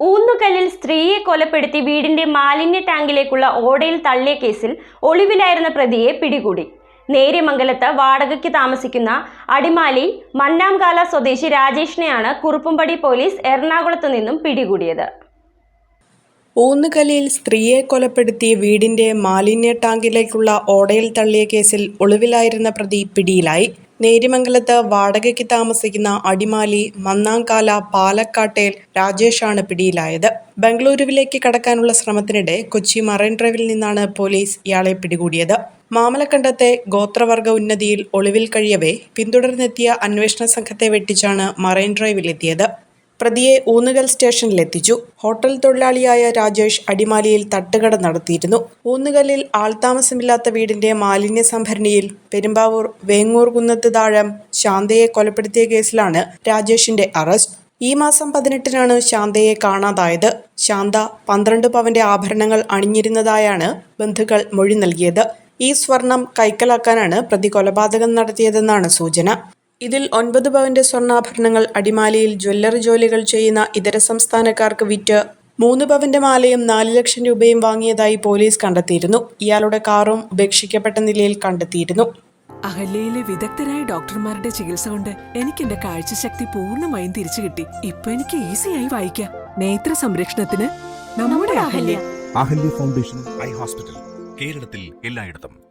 ഊന്നുകല്ലിൽ സ്ത്രീയെ കൊലപ്പെടുത്തി വീടിന്റെ മാലിന്യ ടാങ്കിലേക്കുള്ള ഓടയിൽ തള്ളിയ കേസിൽ ഒളിവിലായിരുന്ന പ്രതിയെ പിടികൂടി. നേര്യമംഗലത്ത് വാടകയ്ക്ക് താമസിക്കുന്ന അടിമാലി മന്നാംകാല സ്വദേശി രാജേഷിനെയാണ് കുറുപ്പുംപടി പോലീസ് എറണാകുളത്തു നിന്നും പിടികൂടിയത്. ഊന്നുകല്ലിൽ സ്ത്രീയെ കൊലപ്പെടുത്തിയ വീടിന്റെ മാലിന്യ ടാങ്കിലേക്കുള്ള ഓടയിൽ തള്ളിയ കേസിൽ ഒളിവിലായിരുന്ന പ്രതി പിടിയിലായി. നേരിമംഗലത്ത് വാടകയ്ക്ക് താമസിക്കുന്ന അടിമാലി മന്നാങ്കാല പാലക്കാട്ടേൽ രാജേഷാണ് പിടിയിലായത്. ബംഗളൂരുവിലേക്ക് കടക്കാനുള്ള ശ്രമത്തിനിടെ കൊച്ചി മറൈൻ ഡ്രൈവിൽ നിന്നാണ് പോലീസ് ഇയാളെ പിടികൂടിയത്. മാമലക്കണ്ടത്തെ ഗോത്രവർഗ ഉന്നതിയിൽ ഒളിവിൽ കഴിയവേ പിന്തുടർന്നെത്തിയ അന്വേഷണ സംഘത്തെ വെട്ടിച്ചാണ് മറൈൻ ഡ്രൈവിലെത്തിയത്. പ്രതിയെ ഊന്നുകൽ സ്റ്റേഷനിലെത്തിച്ചു. ഹോട്ടൽ തൊഴിലാളിയായ രാജേഷ് അടിമാലിയിൽ തട്ടുകട നടത്തിയിരുന്നു. ഊന്നുകലിൽ ആൾതാമസമില്ലാത്ത വീടിന്റെ മാലിന്യ സംഭരണിയിൽ പെരുമ്പാവൂർ വേങ്ങൂർ കുന്നത്ത് താഴം ശാന്തയെ കൊലപ്പെടുത്തിയ കേസിലാണ് രാജേഷിന്റെ അറസ്റ്റ്. ഈ മാസം പതിനെട്ടിനാണ് ശാന്തയെ കാണാതായത്. ശാന്ത പന്ത്രണ്ട് പവന്റെ ആഭരണങ്ങൾ അണിഞ്ഞിരുന്നതായാണ് ബന്ധുക്കൾ മൊഴി നൽകിയത്. ഈ സ്വർണം കൈക്കലാക്കാനാണ് പ്രതി കൊലപാതകം നടത്തിയതെന്നാണ് സൂചന. ഇതിൽ ഒൻപത് പവന്റെ സ്വർണാഭരണങ്ങൾ അടിമാലിയിൽ ജ്വല്ലറി ജോലികൾ ചെയ്യുന്ന ഇതര സംസ്ഥാനക്കാർക്ക് വിറ്റ് മൂന്ന് പവന്റെ മാലയും നാല് ലക്ഷം രൂപയും വാങ്ങിയതായി പോലീസ് കണ്ടെത്തിയിരുന്നു. ഇയാളുടെ കാറും ഉപേക്ഷിക്കപ്പെട്ട നിലയിൽ കണ്ടെത്തിയിരുന്നു. അഹല്യയിലെ വിദഗ്ധരായ ഡോക്ടർമാരുടെ ചികിത്സ കൊണ്ട് എനിക്ക് എന്റെ കാഴ്ചശക്തി പൂർണമായും തിരിച്ചു കിട്ടി. ഇപ്പൊ എനിക്ക് ഈസിയായി വായിക്കാം. നേത്ര സംരക്ഷണത്തിന് നമ്മുടെ Ahalya. Ahalya foundation eye hospital കേരളത്തിൽ എല്ലായിടത്തും.